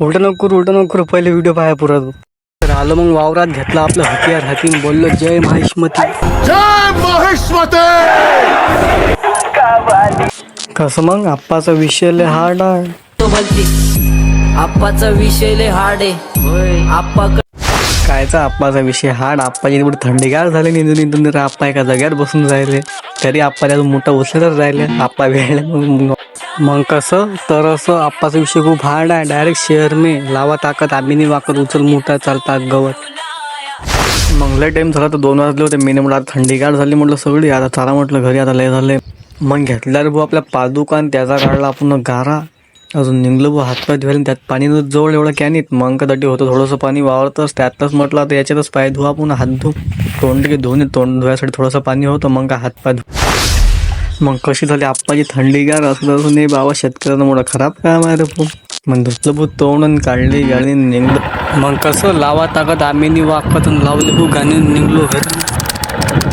उलट नको करू उलट नको करू पहिले व्हिडिओ पाहा पुरा तू तर आलो मग वावरात घेतला आपलं हतियार हाती बोललो जय माहिष्मती. जय महेश्वते कसं मग? आप्पाचा विषय लय हार्ड आहे. तो बोलती आप्पाचा विषय लय हार्ड आहे. आप्पा कायचा आप्पाचा विषय हार्ड आप्पाची एवढी थंडीगार झाली निंदून निंदून तर आप्पा एका जाग्यावर बसून राहिले. तरी आप्पा त्यातून मोठा उचलतच राहिले. आप्पा वेळले मग कसं? तर असं आप्पाचा विषय खूप हार्ड आहे. डायरेक्ट शेअर मे लावा ताकद आम्ही वाकत उचल मोठा चालतात गवत. मग लय झाला तर दोन वाजले होते. मी म्हटलं आता थंडीगार झाली म्हटलं सगळी. आता चारा म्हटलं घरी आता लय झाले. मग घेतला रे भाऊ आपल्या पादुकान त्याचा काढला आपण गारा. अजून निघलो भाऊ हातपाय धुवायला त्यात पाणी जवळ एवढं कॅनीत मग कदाटी होतं थोडंसं पाणी वावरतच. त्यातच म्हटलं तर याच्यातच पाय धुवा आपण हात धु तोंड घे धुवून तोंड धुवायसाठी थोडंसं पाणी होतं. मग का हातपाय धु मग कशी झाली? आप्पाची थंडीगार असलं असून नाही बाबा शेतकऱ्यांना मोठा खराब काम आहे रे भाऊ. मग धुतलं भाऊ तोंड काढले काढली गाडी निघलं मग कसं लावा ताकद आम्ही वाकत लावले भू गाणी निघलो घरी